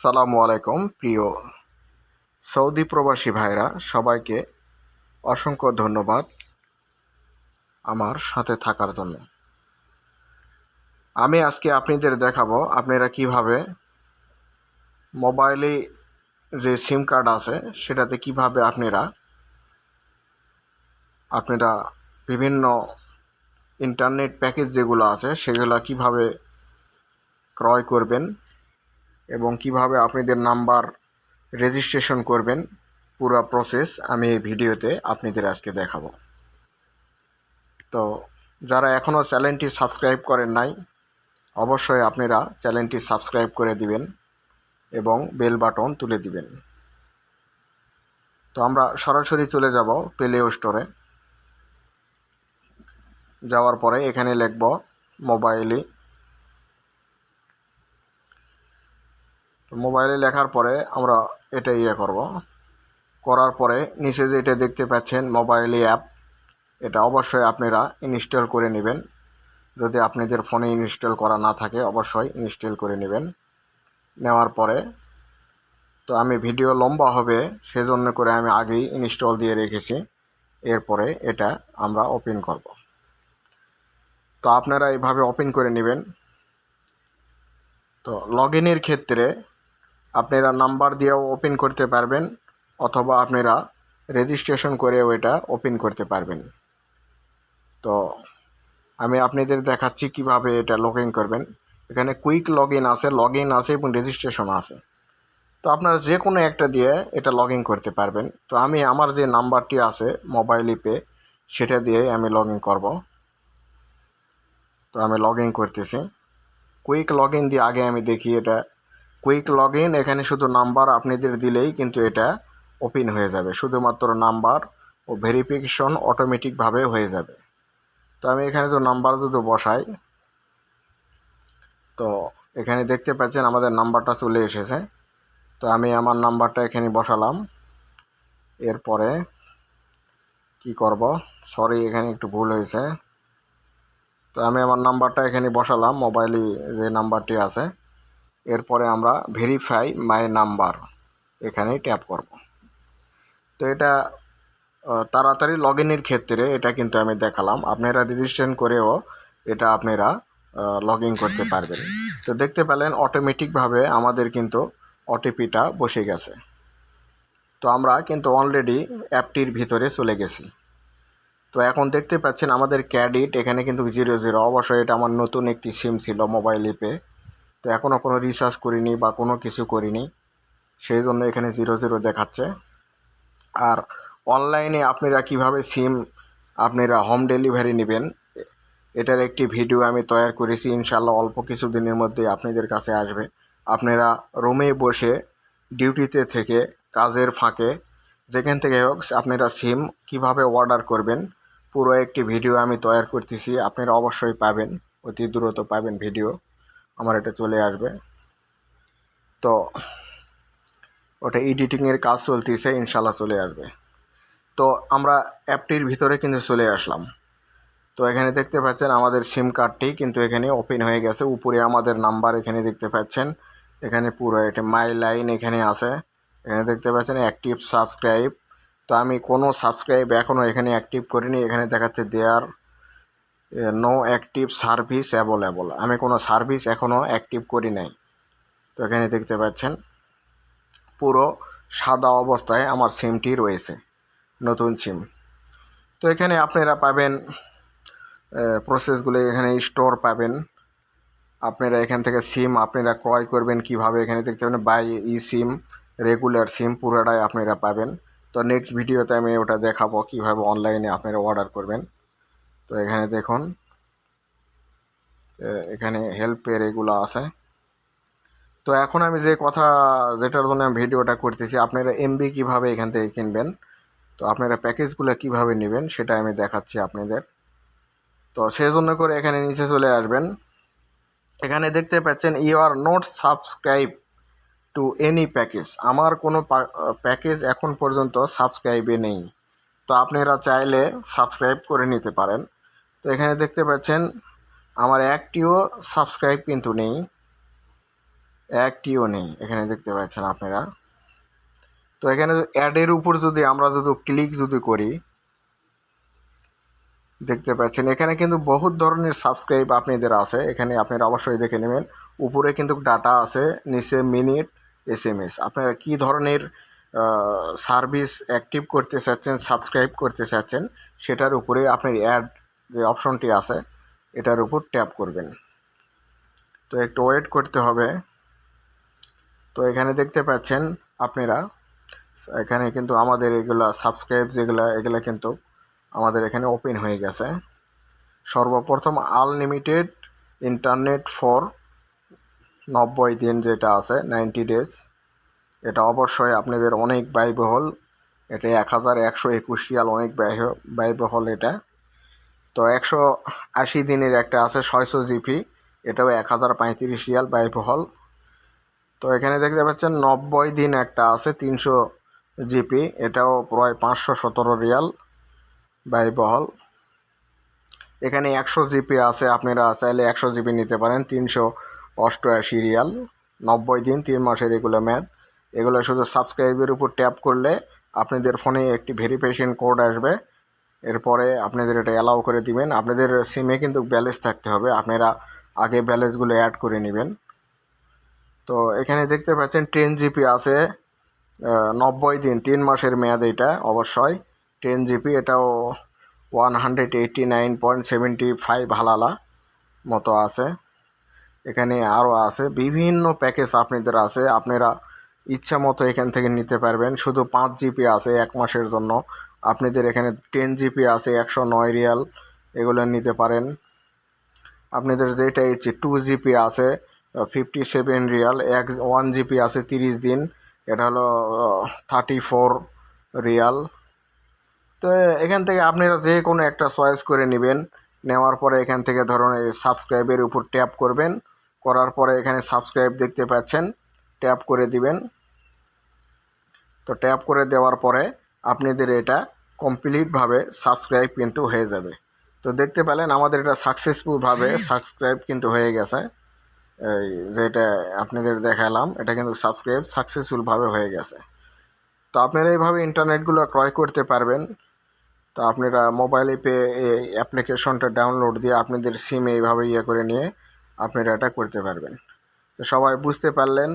সালামু আলাইকুম, প্রিয় সৌদি প্রবাসী ভাইরা। সবাইকে অসংখ্য ধন্যবাদ আমার সাথে থাকার জন্য। আমি আজকে আপনাদের দেখাবো আপনারা কীভাবে মোবাইলে যে সিম কার্ড আছে, সেটাতে কীভাবে আপনারা আপনারা বিভিন্ন ইন্টারনেট প্যাকেজ যেগুলো আছে, সেগুলো কীভাবে ক্রয় করবেন এবং কীভাবে আপনাদের নাম্বার রেজিস্ট্রেশন করবেন, পুরো প্রসেস আমি এই ভিডিওতে আপনাদের আজকে দেখাবো। তো যারা এখনও চ্যানেলটি সাবস্ক্রাইব করেন নাই, অবশ্যই আপনারা চ্যানেলটি সাবস্ক্রাইব করে দিবেন এবং বেল বাটন তুলে দিবেন। তো আমরা সরাসরি চলে যাব প্লে স্টোরে যাওয়ার পরে এখানে লিখব মোবাইলে মোবাইলে লেখার পরে আমরা এটা ইয়ে করব। করার পরে নিচে যে এটা দেখতে পাচ্ছেন, মোবাইলে অ্যাপ, এটা অবশ্যই আপনারা ইনস্টল করে নেবেন। যদি আপনাদের ফোনে ইনস্টল করা না থাকে, অবশ্যই ইনস্টল করে নেবেন। নেওয়ার পরে, তো আমি ভিডিও লম্বা হবে, সেজন্য করে আমি আগেই ইনস্টল দিয়ে রেখেছি। এরপরে এটা আমরা ওপেন করব। তো আপনারা এইভাবে ওপেন করে নেবেন। তো লগ ইনের ক্ষেত্রে আপনারা নাম্বার দিয়েও ওপেন করতে পারবেন, অথবা আপনারা রেজিস্ট্রেশন করেও এটা ওপেন করতে পারবেন। তো আমি আপনাদের দেখাচ্ছি কীভাবে এটা লগ ইন করবেন। এখানে কুইক লগ ইন আছে লগ ইন আছে এবং রেজিস্ট্রেশন আছে। তো আপনারা যে কোনো একটা দিয়ে এটা লগ ইন করতে পারবেন। তো আমি আমার যে নাম্বারটি আছে মোবাইল ইপে সেটা দিয়ে আমি লগ ইন করব। তো আমি লগ ইন করতেছি। কুইক লগ ইন দিয়ে আগে আমি দেখি এটা কুইক লগ ইন এখানে শুধু নাম্বার আপনাদের দিলেই কিন্তু এটা ওপেন হয়ে যাবে। শুধুমাত্র নাম্বার ও ভেরিফিকেশন অটোমেটিকভাবে হয়ে যাবে। তো আমি এখানে তো নাম্বার যদি বসাই। তো এখানে দেখতে পাচ্ছেন আমাদের নাম্বারটা চলে এসেছে। তো আমি আমার নাম্বারটা এখানে বসালাম। এরপরে কি করব? সরি এখানে একটু ভুল হয়েছে। তো আমি আমার নাম্বারটা এখানে বসালাম। মোবাইলে যে নাম্বারটি আছে এরপরে আমরা ভেরিফাই মাই নাম্বার এখানেই ট্যাপ করব। তো এটা তাড়াতাড়ি লগ ইনের ক্ষেত্রে এটা কিন্তু আমি দেখালাম। আপনারা রেজিস্ট্রেশন করেও এটা আপনারা লগ ইন করতে পারবেন। তো দেখতে পেলেন অটোমেটিকভাবে আমাদের কিন্তু ওটিপিটা বসে গেছে। তো আমরা কিন্তু অলরেডি অ্যাপটির ভিতরে চলে গেছি। তো এখন দেখতে পাচ্ছেন আমাদের ক্যাডিট এখানে কিন্তু জিরো জিরো অবশ্যই এটা আমার নতুন একটি সিম ছিল মোবাইল ইপে তো এখনও কোনো রিচার্জ করিনি বা কোনো কিছু করিনি। সেই জন্য এখানে জিরো জিরো দেখাচ্ছে। আর অনলাইনে আপনারা কীভাবে সিম আপনারা হোম ডেলিভারি নেবেন, এটার একটি ভিডিও আমি তৈরি করেছি। ইনশাল্লাহ অল্প কিছু দিনের মধ্যে আপনাদের কাছে আসবে। আপনারা রুমে বসে ডিউটিতে থেকে কাজের ফাঁকে যেখান থেকে হোক আপনারা সিম কীভাবে অর্ডার করবেন, পুরো একটি ভিডিও আমি তৈরি করতেছি। আপনারা অবশ্যই পাবেন, অতি দ্রুত পাবেন ভিডিও আমার এটা চলে আসবে। তো, ওটা এডিটিংয়ের কাজ চলতেছে ইনশাল্লাহ চলে আসবে। তো, আমরা অ্যাপটির ভিতরে কিন্তু চলে আসলাম। তো, এখানে দেখতে পাচ্ছেন আমাদের সিম কার্ডটি কিন্তু এখানে ওপেন হয়ে গেছে। উপরে আমাদের নাম্বার এখানে দেখতে পাচ্ছেন। এখানে পুরো এটা মাই লাইন এখানে আছে। এখানে দেখতে পাচ্ছেন অ্যাক্টিভ সাবস্ক্রাইব তো, আমি কোনো সাবস্ক্রাইব এখনও এখানে অ্যাক্টিভ করিনি। এখানে দেখাচ্ছে there no active service available আমি কোনো সার্ভিস এখনও অ্যাক্টিভ করি নাই। তো এখানে দেখতে পাচ্ছেন, পুরো সাদা অবস্থায় আমার সিমটি রয়েছে, নতুন সিম তো এখানে আপনারা পাবেন প্রসেসগুলো এখানে স্টোর পাবেন। আপনারা এখান থেকে সিম আপনারা ক্রয় করবেন কীভাবে, এখানে দেখতে পাবেন বাই ই সিম রেগুলার সিম পুরোটাই আপনারা পাবেন। তো নেক্সট ভিডিওতে আমি ওটা দেখাবো কীভাবে অনলাইনে আপনারা অর্ডার করবেন। তো এখানে দেখুন এখানে হেল্পের এগুলো আছে। তো এখন আমি যে কথা, যেটার জন্য আমি ভিডিওটা করতেছি, আপনারা এমবি কীভাবে এখান থেকে কিনবেন, তো আপনারা প্যাকেজগুলো কীভাবে নেবেন সেটা আমি দেখাচ্ছি আপনাদের। তো সেই জন্য করে এখানে নিচে চলে আসবেন। এখানে দেখতে পাচ্ছেন you are not subscribe to any package আমার কোনো প্যাকেজ এখন পর্যন্ত সাবস্ক্রাইবে নেই। তো আপনারা চাইলে সাবস্ক্রাইব করে নিতে পারেন। তো এখানে দেখতে পাচ্ছেন, আমার একটিও সাবস্ক্রাইব কিন্তু নেই। একটিও নেই, এখানে দেখতে পাচ্ছেন আপনারা। তো এখানে অ্যাডের উপর যদি আমরা যদি ক্লিক যদি করি, দেখতে পাচ্ছেন, এখানে কিন্তু বহুত ধরনের সাবস্ক্রাইব আপনাদের আছে। এখানে আপনারা অবশ্যই দেখে নেবেন। উপরে কিন্তু ডাটা আছে, নিচে মিনিট এস এম এস আপনারা কী ধরনের সার্ভিস অ্যাক্টিভ করতে চাচ্ছেন সাবস্ক্রাইব করতে চাচ্ছেন, সেটার উপরে আপনার অ্যাড যে অপশনটি আছে, এটার উপর ট্যাপ করবেন। তো একটু ওয়েট করতে হবে। তো এখানে দেখতে পাচ্ছেন আপনারা, এখানে কিন্তু আমাদের এগুলা সাবস্ক্রাইব যেগুলো, এগুলো কিন্তু আমাদের এখানে ওপেন হয়ে গেছে। সর্বপ্রথম আনলিমিটেড ইন্টারনেট ফর নব্বই দিন যেটা আছে নাইনটি ডেজ এটা অবশ্যই আপনাদের অনেক ব্যয়বহুল। এটা এক হাজার একশো একুশিয়াল অনেক ব্যয়, ব্যয়বহুল এটা। তো একশো আশি দিনের একটা আছে ছয়শো জিপি এটাও এক হাজার পঁয়ত্রিশ রিয়াল ব্যয়বহুল তো এখানে দেখতে পাচ্ছেন নব্বই দিন একটা আছে তিনশো জিপি এটাও প্রায় পাঁচশো সতেরো রিয়াল ব্যয়বহুল এখানে একশো জিপি আছে, আপনারা চাইলে একশো জিপি নিতে পারেন, তিনশো অষ্টআশি রিয়াল। নব্বই দিন, তিন মাসের এগুলো ম্যাথ এগুলো শুধু সাবস্ক্রাইবের উপর ট্যাপ করলে আপনাদের ফোনে একটি ভেরিফিকেশন কোড আসবে। এরপরে আপনাদের এটা অ্যালাউ করে দিবেন। আপনাদের সিমে কিন্তু ব্যালেন্স থাকতে হবে। আপনারা আগে ব্যালেন্সগুলো অ্যাড করে নেবেন। তো এখানে দেখতে পাচ্ছেন টেন জিপি আছে। নব্বই দিন, তিন মাসের মেয়াদ এটা অবশ্যই। টেন জিপি এটাও one hundred eighty nine point seventy five halala মতো আছে। এখানে আরও আছে। বিভিন্ন প্যাকেজ আপনাদের আছে। আপনারা ইচ্ছা মতো এখান থেকে নিতে পারবেন। শুধু পাঁচ জিপি আছে এক মাসের জন্য। আপনাদের এখানে টেন জিপি আছে, একশো নয় রিয়াল, এগুলো নিতে পারেন। আপনাদের যেটা ইচ্ছে টু জিপি আছে ফিফটি সেভেন রিয়াল, এক ওয়ান জিপি আছে তিরিশ দিন, এটা হলো থার্টি ফোর রিয়াল। তো এখান থেকে আপনারা যে কোনো একটা চয়েস করে নেবেন, নেওয়ার পরে এখান থেকে ধরুন এই সাবস্ক্রাইবের উপর ট্যাপ করবেন, করার পরে এখানে সাবস্ক্রাইব দেখতে পাচ্ছেন ট্যাপ করে দিবেন। তো ট্যাপ করে দেওয়ার পরে আপনাদের এটা কমপ্লিটভাবে সাবস্ক্রাইব কিন্তু হয়ে যাবে। তো দেখতে পেলেন আমাদের এটা সাকসেসফুলভাবে সাবস্ক্রাইব কিন্তু হয়ে গেছে। এই যেটা আপনাদের দেখালাম, এটা কিন্তু সাবস্ক্রাইব সাকসেসফুলভাবে হয়ে গেছে। তো আপনারা এইভাবে ইন্টারনেটগুলো ক্রয় করতে পারবেন। তো আপনারা মোবাইলে পেয়ে এই অ্যাপ্লিকেশনটা ডাউনলোড দিয়ে আপনাদের সিমে এইভাবে ইয়ে করে নিয়ে আপনারা এটা করতে পারবেন। তো সবাই বুঝতে পারলেন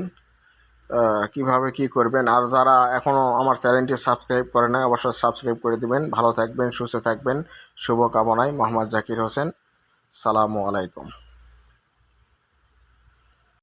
কীভাবে কি করবেন? আর যারা এখনও আমার চ্যানেলটি সাবস্ক্রাইব করে নেয় অবশ্যই সাবস্ক্রাইব করে দিবেন। ভালো থাকবেন, সুস্থ থাকবেন। শুভকামনায় মোহাম্মদ জাকির হোসেন। সালামু আলাইকুম।